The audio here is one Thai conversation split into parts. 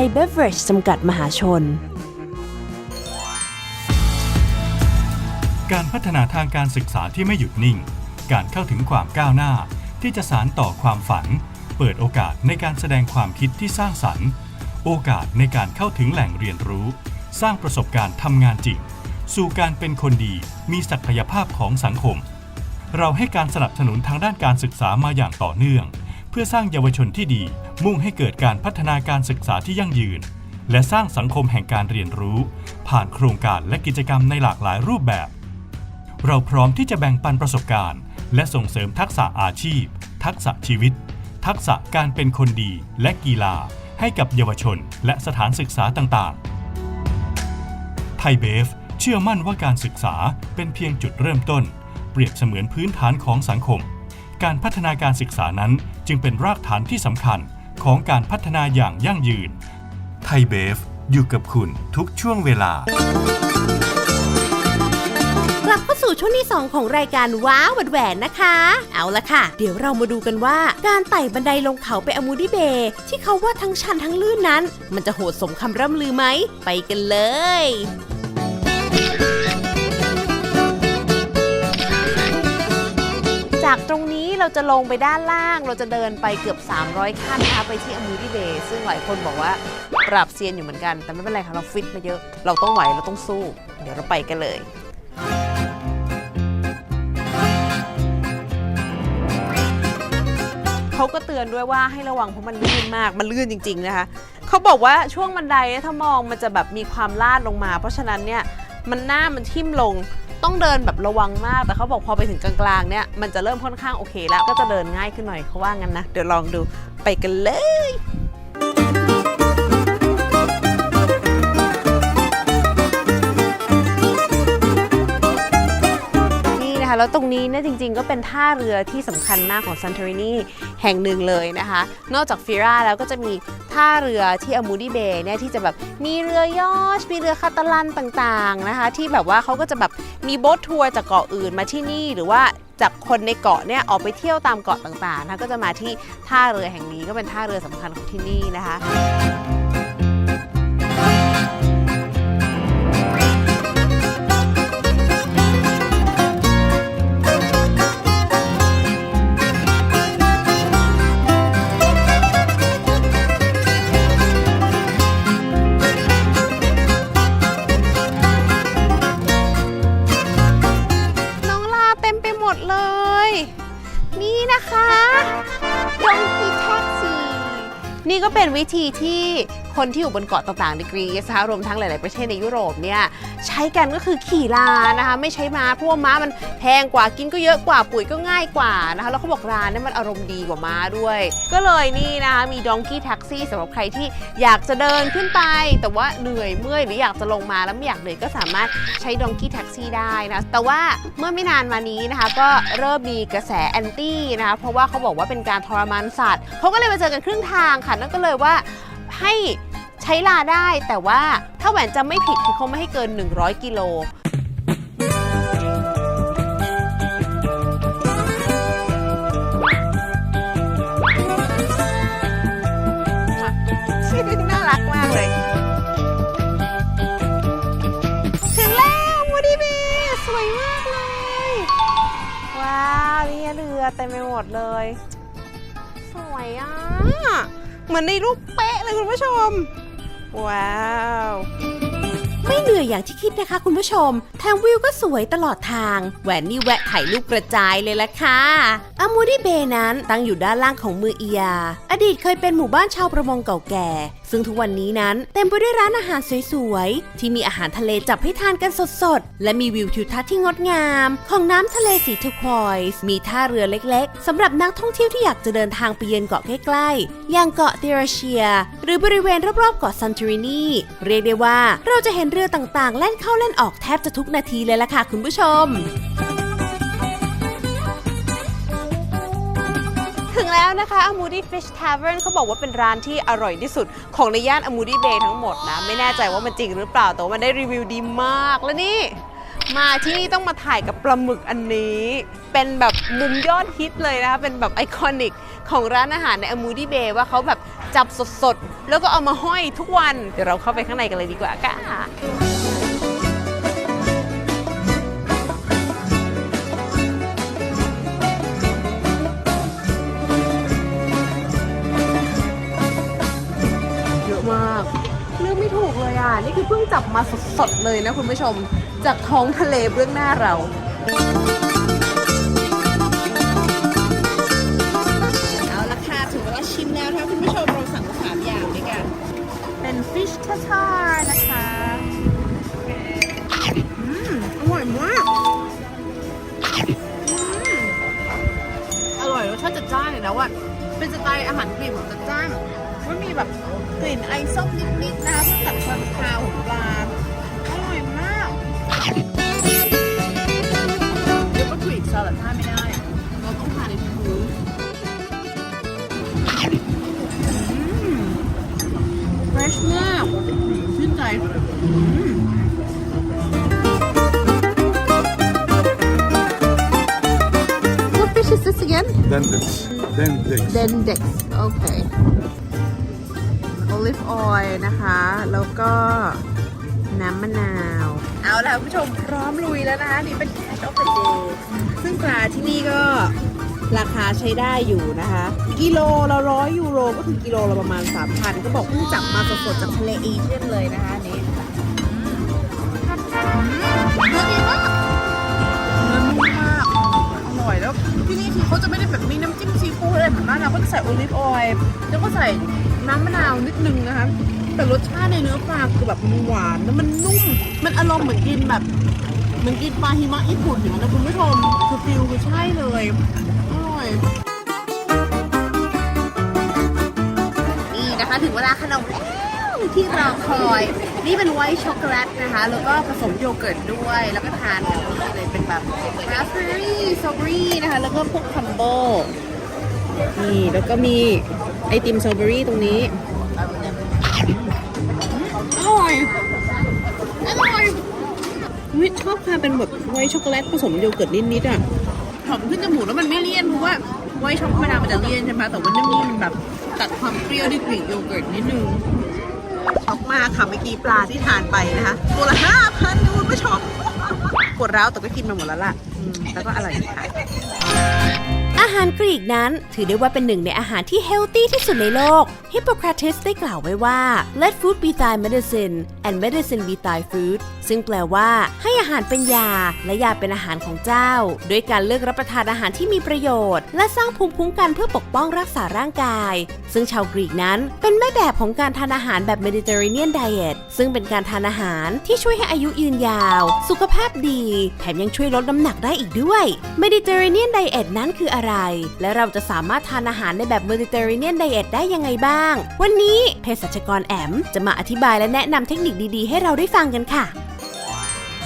ยเบเวอร์จจำกัดมหาชน การพัฒนาทางการศึกษาที่ไม่หยุดนิ่ง การเข้าถึงความก้าวหน้า ที่จะสารต่อความฝัน เปิดโอกาสในการแสดงความคิดที่สร้างสรรค์ โอกาสในการเข้าถึงแหล่งเรียนรู้ สร้างประสบการณ์ทำงานจริง สู่การเป็นคนดีมีศักยภาพของสังคม เราให้การสนับสนุนทางด้านการศึกษามาอย่างต่อเนื่อง เพื่อสร้างเยาวชนที่ดี มุ่งให้เกิดการพัฒนาการศึกษาที่ยั่งยืน และสร้างสังคมแห่งการเรียนรู้ ผ่านโครงการและกิจกรรมในหลากหลายรูปแบบ เราพร้อมที่จะแบ่งปันประสบการณ์ และส่งเสริมทักษะอาชีพ ทักษะชีวิต ทักษะการเป็นคนดีและกีฬา ให้กับเยาวชน และสถานศึกษาต่างๆ ไทยเบฟเชื่อมั่นว่าการศึกษาเป็นเพียงจุดเริ่มต้น เปรียบเสมือนพื้นฐานของสังคม การพัฒนาการศึกษานั้นจึงเป็นรากฐานที่สำคัญ ของการพัฒนาอย่างยั่งยืน ไทยเบฟอยู่กับคุณทุกช่วงเวลา กลับเข้าสู่ช่วงที่ 2 ของรายการว้าวแหวนนะคะ เอาละค่ะ เดี๋ยวเรามาดูกันว่า การไต่บันไดลงเขาไปอมูดิเบย์ที่เขาว่าทั้งชันทั้งลื่นนั้น มันจะโหดสมคำร่ำลือไหม ไปกันเลยจากตรง เราจะลงไปด้านล่าง เราจะเดินไปเกือบ 300 ขั้นนะคะไปที่อมูดิเบย์ซึ่งหลายคนบอกว่าปรับเซียนอยู่เหมือนกัน แต่ไม่เป็นไรค่ะเราฟิตมาเยอะ เราต้องไหวเราต้องสู้ เดี๋ยวเราไปกันเลยเขาก็เตือนด้วยว่าให้ระวังเพราะมันลื่นมาก มันลื่นจริง ๆ นะคะ เขาบอกว่าช่วงบันไดถ้ามองมันจะแบบมีความลาดลงมา เพราะฉะนั้นเนี่ยมันหน้ามันทิ่มลง ต้องเดินแบบระวังมาก แต่เขาบอกพอไปถึงกลางๆเนี่ยมันจะเริ่มค่อนข้างโอเคแล้วก็จะเดินง่ายขึ้นหน่อยเขาว่างั้นนะ เดี๋ยวลองดูไปกันเลย แล้วตรงนี้เนี่ยจริงๆ ก็เป็นท่าเรือที่สำคัญมากของซัน t ต r รินีแห่งหนึ่งเลยนะคะ นอกจากฟิราแล้วก็จะมีท่าเรือที่อมูดีเบย์เนี่ยที่จะแบบมีเรือยอชมีเรือคาตาลันต่างๆนะคะ ที่แบบว่าเขาก็จะแบบมีโบ๊ททัวร์จากเกาะอื่นมาที่นี่หรือว่าจากคนในเกาะเนี่ยออกไปเที่ยวตามเกาะต่างๆนะคะก็จะมาที่ท่าเรือแห่งนี้ก็เป็นท่าเรือสำคัญของที่นี่นะคะ นี่นะคะดองกีแท็กซี่นี่ก็เป็นวิธีที่ คนที่อยู่บนเกาะต่างๆในกรีซนะคะรวมทั้งหลาย ๆ ประเทศในยุโรปเนี่ยใช้กันก็คือขี่ลานะคะ ไม่ใช้ม้าเพราะว่าม้ามันแพงกว่ากินก็เยอะกว่าปุ๋ยก็ง่ายกว่านะคะแล้วเขาบอกลาเนี่ยมันอารมณ์ดีกว่าม้าด้วย ก็เลยนี่นะคะมีดองกี้แท็กซี่สำหรับใครที่อยากจะเดินขึ้นไป แต่ว่าเหนื่อยเมื่อยหรืออยากจะลงมาแล้วไม่อยากเหนื่อยก็สามารถใช้ดองกี้แท็กซี่ได้นะแต่ว่าเมื่อไม่นานมานี้นะคะ ก็เริ่มมีกระแสแอนตี้นะคะเพราะว่าเขาบอกว่าเป็นการทรมานสัตว์เขาก็เลยมาเจอกันครึ่งทางค่ะนั่นก็เลยว่า ให้ใช้ลาได้ แต่ว่าถ้าแหวนจำไม่ผิดคือเขาไม่ให้เกิน 100 กิโลน่ารักมากเลย ถึงแล้วมูดี้บีสวยมากเลย ว้าว นี่เรือเต็มไปหมดเลย สวยอะ เหมือนในรูปเป๊ะเลยคุณผู้ชม ว้าว ไม่เหนื่อยอย่างที่คิดนะคะคุณผู้ชมแถมวิวก็สวยตลอดทาง แหวนนี่แวะถ่ายรูปกระจายเลยละค่ะอามูดีเบนั้นตั้งอยู่ด้านล่างของเมืองอียา อดีตเคยเป็นหมู่บ้านชาวประมงเก่าแก่ ซึ่งทุกวันนี้นั้นเต็มไปด้วยร้านอาหารสวยๆ ที่มีอาหารทะเลจับให้ทานกันสดๆ และมีวิวทิวทัศน์ที่งดงาม ของน้ำทะเลสีเทอร์ควอยส์มีท่าเรือเล็กๆสำหรับนักท่องเที่ยวที่อยากจะเดินทางไปเยือนเกาะใกล้ๆอย่างเกาะเทราเชีย หรือบริเวณรอบๆเกาะซันต o รินีเรียกได้ว่าเราจะเห็นเรือือต่างๆ แล่นเข้าเล่นออกแทบจะทุกนาทีเลยล่ะค่ะคุณผู้ชม ถึงแล้วนะคะ Amudi Fish Tavern เขาบอกว่าเป็นร้านที่อร่อยที่สุด ของในย่าน Amudi Bay ทั้งหมดนะ ไม่แน่ใจว่ามันจริงหรือเปล่า แต่ว่ามันได้รีวิวดีมากแล้วนี่มาที่นี่ต้องมาถ่ายกับปลาหมึกอันนี้ เป็นแบบมุมยอดฮิตเลยนะคะ เป็นแบบไอคอนิกของร้านอาหารใน Amudi Bay ว่าเขาแบบ จับสดๆ แล้วก็เอามาห้อยทุกวัน เดี๋ยวเราเข้าไปข้างในกันเลยดีกว่าค่ะเยอะมากเลือกไม่ถูกเลยอะนี่คือเพิ่งจับมาสดๆเลยนะคุณผู้ชม จากท้องทะเลเบื้องหน้าเราเอา จัดจ้านเลยนะว่าเป็นสไตล์อาหารกรีกของจัดจ้านมันมีแบบกลิ่นไอส้มนิดๆนะคะเพื่อตัดความคาวของปลาอร่อยมากเดี๋ยวก็กรีกสลัดทานไม่ได้ เราต้องทานในทุกมื้อเฟรชมากชื่นใจ Dendex. Dendex. Dendex โอเค Olive oil นะคะ แล้วก็น้ำมะนาว เอาละคุณผู้ชมพร้อมลุยแล้วนะคะ นี่เป็น Cash of the Day ซึ่งปลาที่นี่ก็ราคาใช้ได้อยู่นะคะ กิโลละร้อยยูโรก็คือกิโลละประมาณ 3,000 ก็บอกเพิ่งจับมาสดๆจากทะเลเอเชียนเลยนะคะนนี้เนื้อดีมากเนื้อนุ่มมาก อยแล้วที่นี่คือเขาจะไม่ได้แบบมีน้ำจิ้มซีฟู้ดอะไรเหมือนบ้านเราก็จะใส่โอลิฟออยล์แล้วก็ใส่น้ำมะนาวนิดนึงนะคะแต่รสชาติในเนื้อปลาคือแบบมันหวานแล้วมันนุ่ม มันอารมณ์เหมือนกินแบบเหมือนกินปลาหิมะญี่ปุ่นอย่างนั้นนะคุณผู้ชมคือฟิลคือใช่เลยอร่อยนี่นะคะถึงเวลาขนมแล้ว ที่รอคอย นี่เป็นไวท์ช็อกโกแลตนะคะ แล้วก็ผสมโยเกิร์ตด้วย แล้วก็ทานกับนี่เลยเป็นแบบราสเบอร์รี่สตรอเบอรี่นะคะ แล้วก็พวกคัมโบนี่ แล้วก็มีไอติมสตรอเบอรี่ตรงนี้ อร่อย อร่อยวิชอบความเป็นแบบไวท์ช็อกโกแลตผสมโยเกิร์ตนิดๆอะหอมขึ้นจมูกแล้วมันไม่เลี่ยนเพราะว่าไวท์ช็อกโกแลตมันจะเลี่ยนใช่ไหมแต่ว่านี่มันแบบตัดความเปรี้ยวด้วยกลิ่นโยเกิร์ตนิดนึง มากค่ะเมื่อกี้ปลาที่ทานไปนะคะตัวละห้าพันคุณผู้ชมปวดร้าวแต่ก็กินมาหมดแล้วล่ะแล้วก็อร่อยค่ะ อาหารกรีกนั้นถือได้ว่าเป็นหนึ่งในอาหารที่เฮลตี้ที่สุดในโลก ฮิปโปคราติสได้กล่าวไว้ว่า let food be thy medicine and medicine be thy food ซึ่งแปลว่า ให้อาหารเป็นยา และยาเป็นอาหารของเจ้า ด้วยการเลือกรับประทานอาหารที่มีประโยชน์ และสร้างภูมิคุ้มกันเพื่อปกป้องรักษาร่างกาย ซึ่งชาวกรีกนั้นเป็นแม่แบบของการทานอาหารแบบ Mediterranean diet ซึ่งเป็นการทานอาหารที่ช่วยให้อายุยืนยาว สุขภาพดี แถมยังช่วยลดน้ำหนักได้อีกด้วย Mediterranean diet นั้นคืออะไรและเราจะสามารถทานอาหารในแบบ Mediterranean diet ได้ยังไงบ้าง วันนี้เภสัชกรแอม จะมาอธิบายและแนะนำเทคนิคดีๆ ให้เราได้ฟังกันค่ะ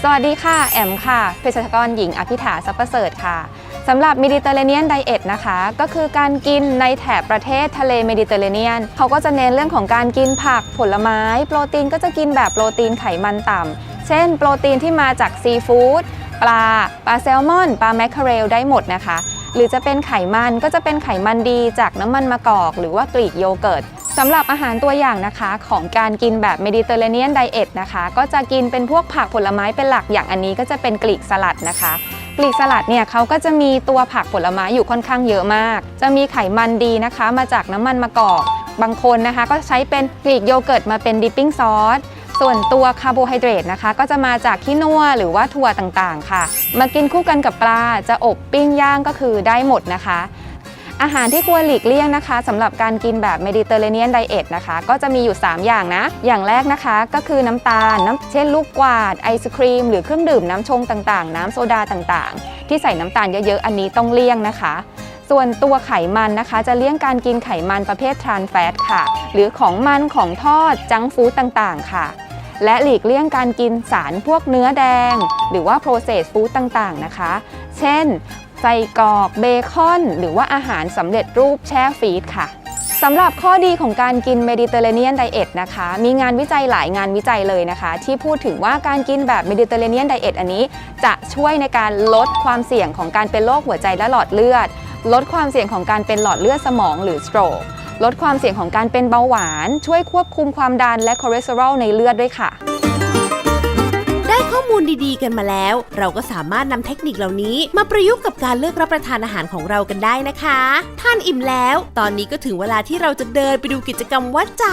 สวัสดีค่ะ แอมค่ะเภสัชกรหญิงอภิถาซัพประเสริฐค่ะสำหรับ Mediterranean Diet นะคะ ก็คือการกินในแถบประเทศทะเลเมดิเตอร์เรเนียนเขาก็จะเน้นเรื่องของการกินผักผลไม้ โปรตีนก็จะกินแบบโปรตีนไขมันต่ำเช่น โปรตีนที่มาจากซีฟู้ดปลา ปลาแซลมอน ปลาแมคเคเรลได้หมดนะคะ หรือจะเป็นไขมันก็จะเป็นไขมันดีจากน้ำมันมะกอก หรือว่ากรีกโยเกิร์ตสำหรับอาหารตัวอย่างนะคะของการกินแบบเมดิเตอร์เรเนียนไดเอทนะคะ ก็จะกินเป็นพวกผักผลไม้เป็นหลักอย่างอันนี้ก็จะเป็นกรีกสลัดนะคะกรีกสลัดเนี่ยเขาก็จะมีตัวผักผลไม้อยู่ค่อนข้างเยอะมาก จะมีไขมันดีนะคะ มาจากน้ำมันมะกอก บางคนนะคะ ก็ใช้เป็นกรีกโยเกิร์ตมาเป็นดิปปิ้งซอส ส่วนตัวคาร์โบไฮเดรตนะคะ ก็จะมาจากขี้นัวหรือว่าถั่วต่างๆ ค่ะ มากินคู่กันกับปลาจะอบปิ้งย่างก็คือได้หมดนะคะ อาหารที่ควรหลีกเลี่ยงนะคะสำหรับการกินแบบเมดิเตอร์เรเนียนไดเอทนะคะ ก็จะมีอยู่ 3 อย่างนะ อย่างแรกนะคะก็คือน้ำตาลน้ำเช่นลูกกวาดไอศครีม หรือเครื่องดื่มน้ำชงต่างๆ น้ำโซดาต่างๆ ที่ใส่น้ำตาลเยอะๆอันนี้ต้องเลี่ยงนะคะส่วนตัวไขมันนะคะ จะเลี่ยงการกินไขมันประเภททรานแฟตค่ะ หรือของมันของทอดจังฟู้ดต่างๆ ค่ะ และหลีกเลี่ยงการกินสารพวกเนื้อแดง หรือว่า processed food ต่างๆนะคะ เช่นไส้กรอกเบคอน หรือว่าอาหารสำเร็จรูปแช่ฟรีซค่ะสำหรับข้อดีของการกินเมดิเตอร์เรเนียนไดเอทนะคะ มีงานวิจัยหลายงานวิจัยเลยนะคะ ที่พูดถึงว่าการกินแบบเมดิเตอร์เรเนียนไดเอทอันนี้ จะช่วยในการลดความเสี่ยงของการเป็นโรคหัวใจและหลอดเลือด ลดความเสี่ยงของการเป็นหลอดเลือดสมองหรือ stroke ลดความเสี่ยงของการเป็นเบาหวาน ช่วยควบคุมความดันและคอเลสเตอรอลในเลือดด้วยค่ะ ข้อมูลดีๆ กันมาแล้ว เราก็สามารถนำเทคนิคเหล่านี้มาประยุกต์กับการเลือกรับประทานอาหารของเรากันได้นะคะทานอิ่มแล้ว ตอนนี้ก็ถึงเวลาที่เราจะเดินไปดูกิจกรรมวัดใจ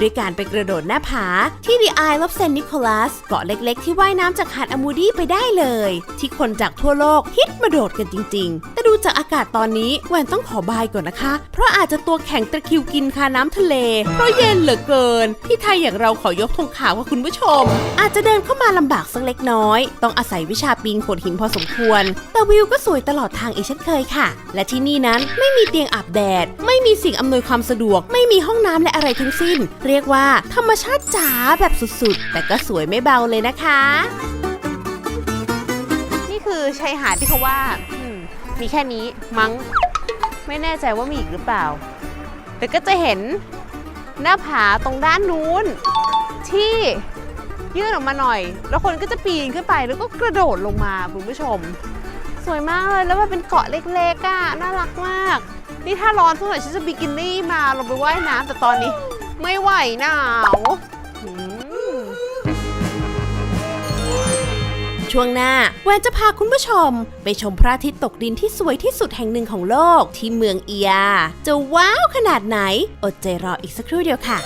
ด้วยการไปกระโดดหน้าผา ที่ The Isle of St. Nicholas เกาะเล็กๆ ที่ว่ายน้ำจากหาดอมูดี้ไปได้เลย ที่คนจากทั่วโลกฮิตมาโดดกันจริง ๆ แต่ดูจากอากาศตอนนี้แวนต้องขอบายก่อนนะคะ เพราะอาจจะตัวแข็งตะคิวกินคาน้ำทะเล เพราะเย็นเหลือเกิน พี่ไทยอย่างเราขอยกธงขาวกับคุณผู้ชม อาจจะเดินเข้ามาลำบากสักเล็กน้อย ต้องอาศัยวิชาปีนโขดหินพอสมควร แต่วิวก็สวยตลอดทางอีกเช่นเคยค่ะ และที่นี่นั้นไม่มีเตียงอาบแดด ไม่มีสิ่งอำนวยความสะดวก ไม่มีห้องน้ำและอะไรทั้งสิ้น เรียกว่าธรรมชาติจ๋าแบบสุดๆ แต่ก็สวยไม่เบาเลยนะคะ นี่คือชายหาดที่เขาว่ามมีแค่นี้มั้ง ไม่แน่ใจว่ามีอีกหรือเปล่า แต่ก็จะเห็นหน้าผาตรงด้านนู้นที่ ยื่นออกมาหน่อย แล้วคนก็จะปีนขึ้นไปแล้วก็กระโดดลงมาคุณผู้ชม สวยมากเลยแล้วมันเป็นเกาะเล็กๆอะน่ารักมาก นี่ถ้าร้อนสักหน่อยฉันจะบิกินี่มาลงไปว่ายน้ำแต่ตอนนี้ ไม่ไหวหนาวช่วงหน้าแวนจะพาคุณผู้ชม ไปชมพระอาทิตย์ตกดินที่สวยที่สุดแห่งหนึ่งของโลกที่เมืองเอีย จะว้าวขนาดไหน อดใจรออีกสักครู่เดียวค่ะ